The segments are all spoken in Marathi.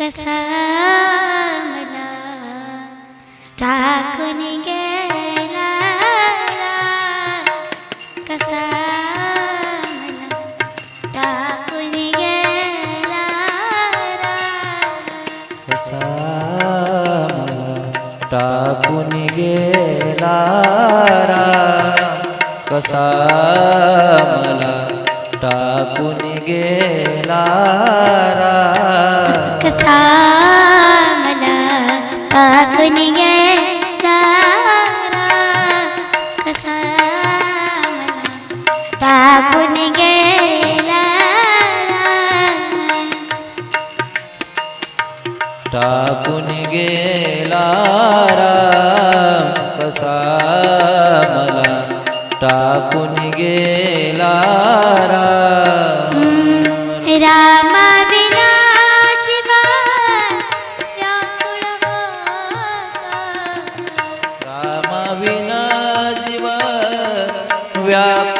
कसा मला टाकून गेला कसा मला टाकून गेला कसा मला टाकून गेला कसा मला टाकून गेला टाकून गेला राम कसा मला टाकून गेला राम रामा विना जीवा व्याकुळ होतो. रामा विना जीव व्याकुळ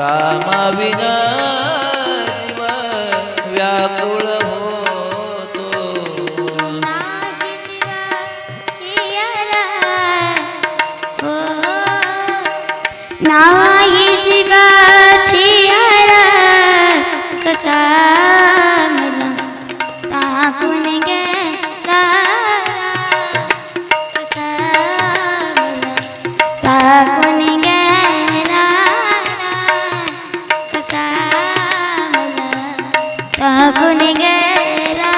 रामाविना जीव व्याकुळ होतो नाही जीवा हो. नाही जीवा शियारा कसा टाकून गेला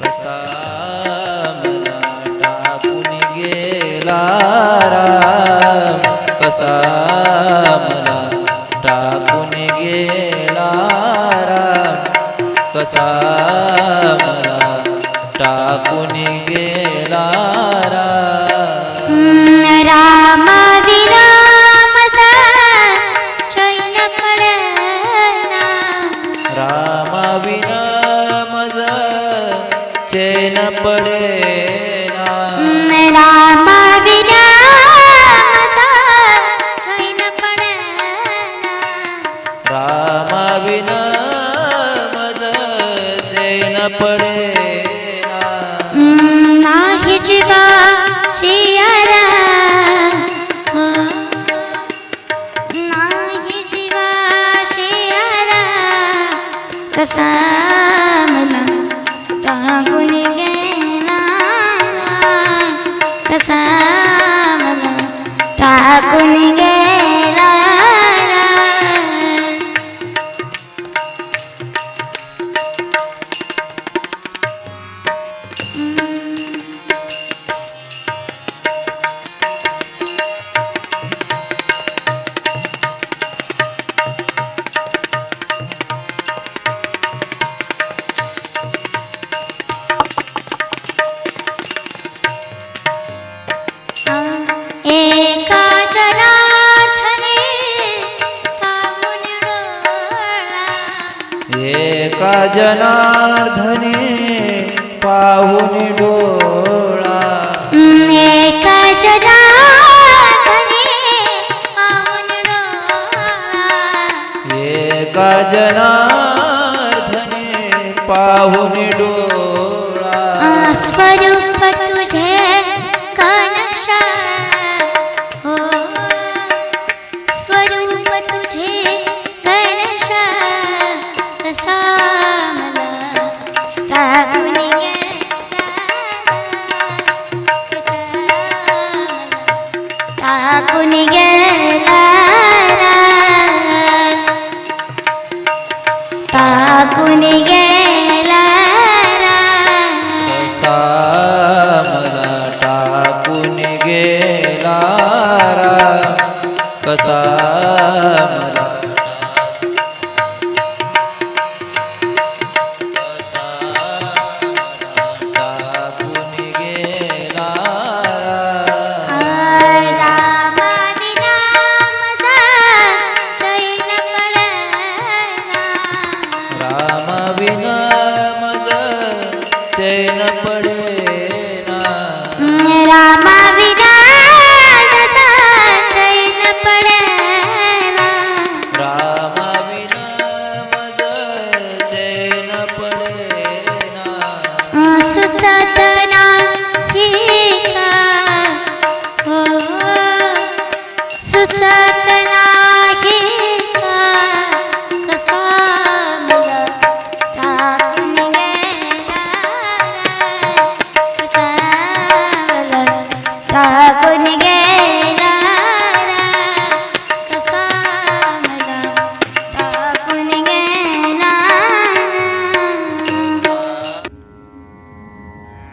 कसा मला टाकून गेला राम कसा मला टाकून गेला राम कसा मला टाकून गेला चैन पडेना रामा विना माझा चैन पडेना नाही जीवा शियारा. नाही जीवा शियारा कसा कसा मला टाकून एका जनार्दने पाहुन डोळा एका जनार्दने पाहून डोळा. एका जनार्दने पाहुन डोळा स्वरूप टाकून गेला कसा मला चैन पड